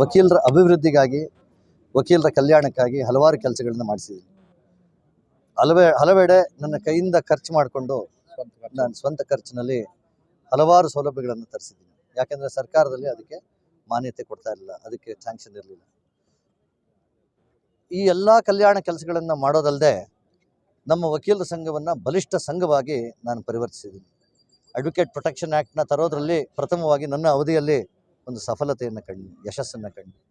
ವಕೀಲರ ಅಭಿವೃದ್ಧಿಗಾಗಿ, ವಕೀಲರ ಕಲ್ಯಾಣಕ್ಕಾಗಿ ಹಲವಾರು ಕೆಲಸಗಳನ್ನ ಮಾಡಿಸಿದ್ದೀನಿ. ಹಲವೆ, ಹಲವೆಡೆ ನನ್ನ ಕೈಯಿಂದ ಖರ್ಚು ಮಾಡಿಕೊಂಡು ನಾನು ಸ್ವಂತ ಖರ್ಚಿನಲ್ಲಿ ಹಲವಾರು ಸೌಲಭ್ಯಗಳನ್ನು ತರಿಸಿದ್ದೀನಿ. ಯಾಕೆಂದರೆ ಸರ್ಕಾರದಲ್ಲಿ ಅದಕ್ಕೆ ಮಾನ್ಯತೆ ಕೊಡ್ತಾ ಇರಲಿಲ್ಲ, ಅದಕ್ಕೆ ಸ್ಯಾಂಕ್ಷನ್ ಇರಲಿಲ್ಲ. ಈ ಎಲ್ಲ ಕಲ್ಯಾಣ ಕೆಲಸಗಳನ್ನು ಮಾಡೋದಲ್ಲದೆ ನಮ್ಮ ವಕೀಲರ ಸಂಘವನ್ನು ಬಲಿಷ್ಠ ಸಂಘವಾಗಿ ನಾನು ಪರಿವರ್ತಿಸಿದ್ದೀನಿ. ಅಡ್ವೊಕೇಟ್ ಪ್ರೊಟೆಕ್ಷನ್ ಆ್ಯಕ್ಟ್ನ ತರೋದರಲ್ಲಿ ಪ್ರಥಮವಾಗಿ ನನ್ನ ಅವಧಿಯಲ್ಲಿ ಒಂದು ಸಫಲತೆಯನ್ನು ಕಂಡು, ಯಶಸ್ಸನ್ನು ಕಂಡು.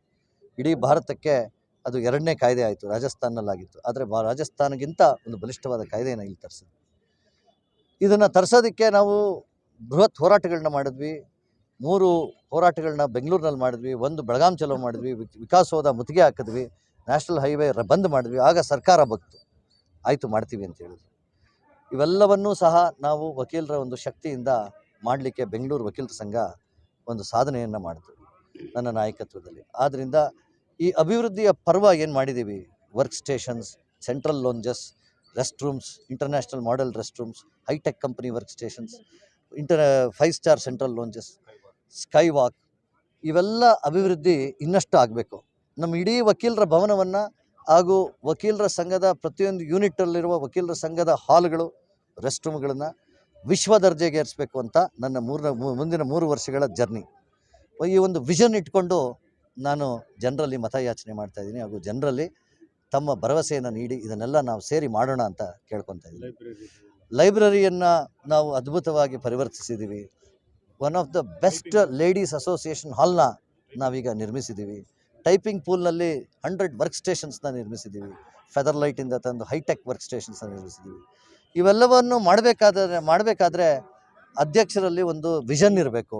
ಇಡೀ ಭಾರತಕ್ಕೆ ಅದು ಎರಡನೇ ಕಾಯ್ದೆ ಆಯಿತು ರಾಜಸ್ಥಾನಲ್ಲಾಗಿತ್ತು ಆದರೆ ಬಾ, ರಾಜಸ್ಥಾನಗಿಂತ ಒಂದು ಬಲಿಷ್ಠವಾದ ಕಾಯ್ದೆಯನ್ನು ಇಲ್ಲಿ ತರಿಸಿದ್ವಿ ಇದನ್ನು ತರಿಸೋದಕ್ಕೆ ನಾವು ಬೃಹತ್ ಹೋರಾಟಗಳನ್ನ ಮಾಡಿದ್ವಿ. ಮೂರು ಹೋರಾಟಗಳನ್ನ ಬೆಂಗಳೂರಿನಲ್ಲಿ ಮಾಡಿದ್ವಿ, ಒಂದು ಬೆಳಗಾಂ ಚಲೋ ಮಾಡಿದ್ವಿ, ವಿಕ್- ವಿಕಾಸೋದ ಮುತ್ತಿಗೆ ಹಾಕಿದ್ವಿ, ನ್ಯಾಷನಲ್ ಹೈವೇ ಬಂದ್ ಮಾಡಿದ್ವಿ, ಆಗ ಸರ್ಕಾರ ಬಗ್ತು ಆಯಿತು ಮಾಡ್ತೀವಿ ಅಂತ ಹೇಳಿದ್ರು. ಇವೆಲ್ಲವನ್ನೂ ಸಹ ನಾವು ವಕೀಲರ ಒಂದು ಶಕ್ತಿಯಿಂದ ಮಾಡಲಿಕ್ಕೆ ಬೆಂಗಳೂರು ವಕೀಲರ ಸಂಘ ಒಂದು ಸಾಧನೆಯನ್ನು ಮಾಡಿತು ನನ್ನ ನಾಯಕತ್ವದಲ್ಲಿ. ಆದ್ದರಿಂದ ಈ ಅಭಿವೃದ್ಧಿಯ ಪರ್ವ ಏನು ಮಾಡಿದ್ದೀವಿ work stations central lounges rest rooms international model rest rooms high tech company work stations inter five star central lounges sky walk ಇವೆಲ್ಲ ಅಭಿವೃದ್ಧಿ ಇನ್ನಷ್ಟು ಆಗಬೇಕು. ನಮ್ಮ ಇಡೀ ವಕೀಲರ ಭವನವನ್ನು ಹಾಗೂ ವಕೀಲರ ಸಂಘದ ಪ್ರತಿಯೊಂದು ಯೂನಿಟಲ್ಲಿರುವ ವಕೀಲರ ಸಂಘದ ಹಾಲ್ಗಳು ರೆಸ್ಟ್ ರೂಮ್ಗಳನ್ನು ವಿಶ್ವ ದರ್ಜೆಗೆ ಏರಿಸಬೇಕು ಅಂತ ನನ್ನ ಮೂರನ ಮುಂದಿನ ಮೂರು ವರ್ಷಗಳ ಜರ್ನಿ. ಈ ಒಂದು ವಿಷನ್ ಇಟ್ಕೊಂಡು ನಾನು ಜನರಲ್ಲಿ ಮತಯಾಚನೆ ಮಾಡ್ತಾ ಇದ್ದೀನಿ ಹಾಗೂ ಜನರಲ್ಲಿ ತಮ್ಮ ಭರವಸೆಯನ್ನು ನೀಡಿ ಇದನ್ನೆಲ್ಲ ನಾವು ಸೇರಿ ಮಾಡೋಣ ಅಂತ ಕೇಳ್ಕೊತಾ ಇದ್ದೀನಿ. ಲೈಬ್ರರಿಯನ್ನು ನಾವು ಅದ್ಭುತವಾಗಿ ಪರಿವರ್ತಿಸಿದ್ದೀವಿ. One of the best ladies association ಹಾಲ್ನ ನಾವೀಗ ನಿರ್ಮಿಸಿದ್ದೀವಿ. ಟೈಪಿಂಗ್ ಪೂಲ್ನಲ್ಲಿ ಹಂಡ್ರೆಡ್ ವರ್ಕ್ ಸ್ಟೇಷನ್ಸ್ನ ನಿರ್ಮಿಸಿದ್ದೀವಿ. ಫೆದರ್ ಲೈಟಿಂದ ತಂದು ಹೈಟೆಕ್ ವರ್ಕ್ ಸ್ಟೇಷನ್ಸ್ನ ನಿರ್ಮಿಸಿದ್ದೀವಿ. ಇವೆಲ್ಲವನ್ನು ಮಾಡಬೇಕಾದ್ರೆ ಮಾಡಬೇಕಾದ್ರೆ ಅಧ್ಯಕ್ಷರಲ್ಲಿ ಒಂದು ವಿಷನ್ ಇರಬೇಕು.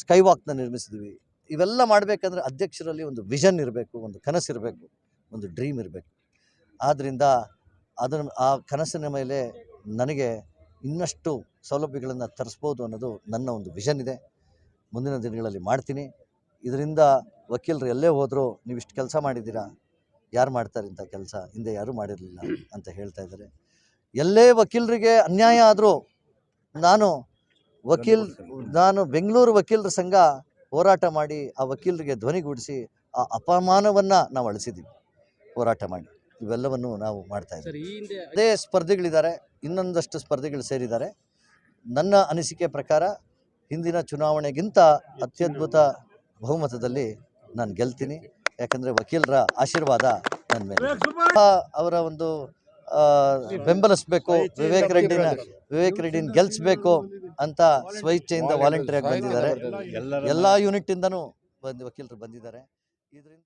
ಸ್ಕೈವಾಕ್ನ ನಿರ್ಮಿಸಿದ್ದೀವಿ. ಇವೆಲ್ಲ ಮಾಡಬೇಕಂದ್ರೆ ಅಧ್ಯಕ್ಷರಲ್ಲಿ ಒಂದು ವಿಷನ್ ಇರಬೇಕು, ಒಂದು ಕನಸಿರಬೇಕು ಒಂದು ಡ್ರೀಮ್ ಇರಬೇಕು. ಆದ್ದರಿಂದ ಅದನ್ನು ಆ ಕನಸಿನ ಮೇಲೆ ನನಗೆ ಇನ್ನಷ್ಟು ಸೌಲಭ್ಯಗಳನ್ನು ತರಿಸ್ಬೋದು ಅನ್ನೋದು ನನ್ನ ಒಂದು ವಿಷನ್ ಇದೆ. ಮುಂದಿನ ದಿನಗಳಲ್ಲಿ ಮಾಡ್ತೀನಿ. ಇದರಿಂದ ವಕೀಲರು ಎಲ್ಲೇ ಹೋದರೂ ನೀವು ಇಷ್ಟು ಕೆಲಸ ಮಾಡಿದ್ದೀರಾ? ಯಾರು ಮಾಡ್ತಾರೆ ಇಂಥ ಕೆಲಸ? ಹಿಂದೆ ಯಾರೂ ಮಾಡಿರಲಿಲ್ಲ ಅಂತ ಹೇಳ್ತಾ ಇದ್ದಾರೆ. ಎಲ್ಲೇ ವಕೀಲರಿಗೆ ಅನ್ಯಾಯ ಆದರೂ ನಾನು ವಕೀಲ್ ನಾನು ಬೆಂಗಳೂರು ವಕೀಲರ ಸಂಘ ಹೋರಾಟ ಮಾಡಿ ಆ ವಕೀಲರಿಗೆ ಧ್ವನಿಗೂಡಿಸಿ ಆ ಅಪಮಾನವನ್ನು ನಾವು ಅಳಿಸಿದ್ದೀವಿ. ಹೋರಾಟ ಮಾಡಿ. ಇವೆಲ್ಲವನ್ನು ನಾವು ಮಾಡ್ತಾ ಇದ್ದೀವಿ. ಅದೇ ಸ್ಪರ್ಧೆಗಳಿದ್ದಾರೆ. ಇನ್ನೊಂದಷ್ಟು ಸ್ಪರ್ಧಿಗಳು ಸೇರಿದ್ದಾರೆ. ನನ್ನ ಅನಿಸಿಕೆ ಪ್ರಕಾರ ಹಿಂದಿನ ಚುನಾವಣೆಗಿಂತ ಅತ್ಯದ್ಭುತ ಬಹುಮತದಲ್ಲಿ ನಾನು ಗೆಲ್ತೀನಿ. ಯಾಕಂದರೆ ವಕೀಲರ ಆಶೀರ್ವಾದ ನನ್ನ ಮೇಲೆ. ಅವರ ಒಂದು ಬೆಂಬಲಿಸಬೇಕು ವಿವೇಕ್ ರೆಡ್ಡಿನ ವಿವೇಕ್ ರೆಡ್ಡಿನ ಗೆಲ್ಲಿಸ್ಬೇಕು ಅಂತ ಸ್ವಇಚ್ಛೆಯಿಂದ ವಾಲಂಟಿಯರ್ ಆಗಿ ಬಂದಿದ್ದಾರೆ. ಎಲ್ಲ ಯೂನಿಟ್ಟಿಂದನೂ ಬಂದು ವಕೀಲರು ಬಂದಿದ್ದಾರೆ. ಇದರಿಂದ